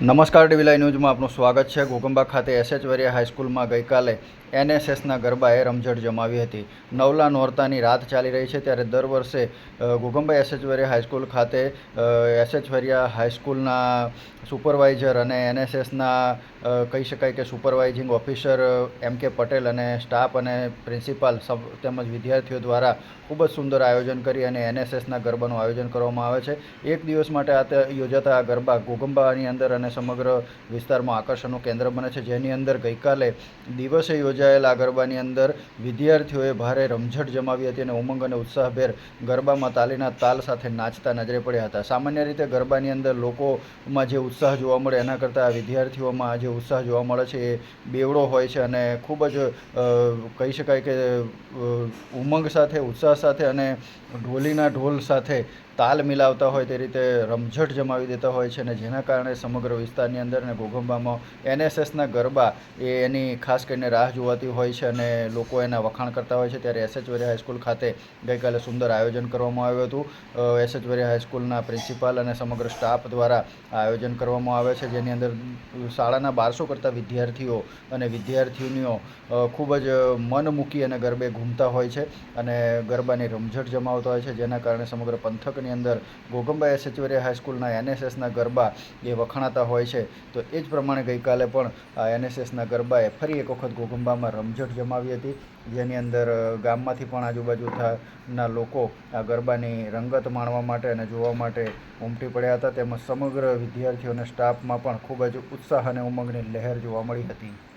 નમસ્કાર ડીવીલાઈ ન્યૂઝમાં આપનું સ્વાગત છે. ઘોગંબા ખાતે એસએચ વરિયા હાઈસ્કૂલમાં ગઈકાલે એનએસએસના ગરબાએ રમઝટ જમાવી હતી. નવલા નોરતાની રાત ચાલી રહી છે ત્યારે દર વર્ષે Ghoghamba SH Variya high school ખાતે એસએચ વરિયા હાઈસ્કૂલના સુપરવાઇઝર અને એનએસએસના કહી શકાય કે સુપરવાઇઝિંગ ઓફિસર એમ કે પટેલ અને સ્ટાફ અને પ્રિન્સિપાલ સબ, તેમજ વિદ્યાર્થીઓ દ્વારા ખૂબ જ સુંદર આયોજન કરી અને એનએસએસના ગરબાનું આયોજન કરવામાં આવે છે. એક દિવસ માટે આ યોજાતા આ ગરબા ઘોગંબાની અંદર અને સમગ્ર વિસ્તારમાં આકર્ષણનું કેન્દ્ર બને છે. જેની અંદર ગઈકાલે દિવસે યોજાયેલા ગરબાની અંદર વિદ્યાર્થીઓએ ભારે રમઝટ જમાવી હતી અને ઉમંગ અને ઉત્સાહભેર ગરબામાં તાલીના તાલ સાથે નાચતા નજરે પડ્યા હતા. સામાન્ય રીતે ગરબાની અંદર લોકોમાં જે ઉત્સાહ જોવા મળે, એના કરતાં વિદ્યાર્થીઓમાં જે ઉત્સાહ જોવા મળે છે, એ બેવડો હોય છે અને ખૂબ જ કહી શકાય કે ઉમંગ સાથે, ઉત્સાહ સાથે અને ઢોલીના ઢોલ સાથે તાલ મિલાવતા હોય તે રીતે રમઝટ જમાવી દેતા હોય છે અને જેના કારણે સમગ્ર વિસ્તારની અંદર અને ઘોઘંબામાં એનએસએસના ગરબા એ એની ખાસ કરીને રાહ જોવાતી હોય છે અને લોકો એના વખાણ કરતા હોય છે. ત્યારે એસએચ વરિયા હાઈસ્કૂલ ખાતે ગઈકાલે સુંદર આયોજન કરવામાં આવ્યું હતું. એસએચ વરિયા હાઈસ્કૂલના પ્રિન્સિપાલ અને સમગ્ર સ્ટાફ દ્વારા આયોજન કરવામાં આવે છે. જેની અંદર શાળાના બારસો કરતાં વિદ્યાર્થીઓ અને વિદ્યાર્થીનીઓ ખૂબ જ મન મૂકી અને ગરબે ઘૂમતા હોય છે અને ગરબાની રમઝટ જમાવતા હોય છે. જેના કારણે સમગ્ર પંથકની અંદર ગોગમભાઈ એસએચવરિયા હાઈસ્કૂલના એનએસએસના ગરબા એ વખણાતા હોય છે. તો એ જ પ્રમાણે ગઈકાલે પણ આ એનએસએસના ગરબાએ ફરી એક વખત ગોગંબામાં રમઝટ જમાવી હતી. જેની અંદર ગામમાંથી પણ આજુબાજુના લોકો આ ગરબાની રંગત માણવા માટે અને જોવા માટે ઉમટી પડ્યા હતા. તેમજ સમગ્ર વિદ્યાર્થીઓ અને સ્ટાફમાં પણ ખૂબ જ ઉત્સાહ અને ઉમંગની લહેર જોવા મળી હતી.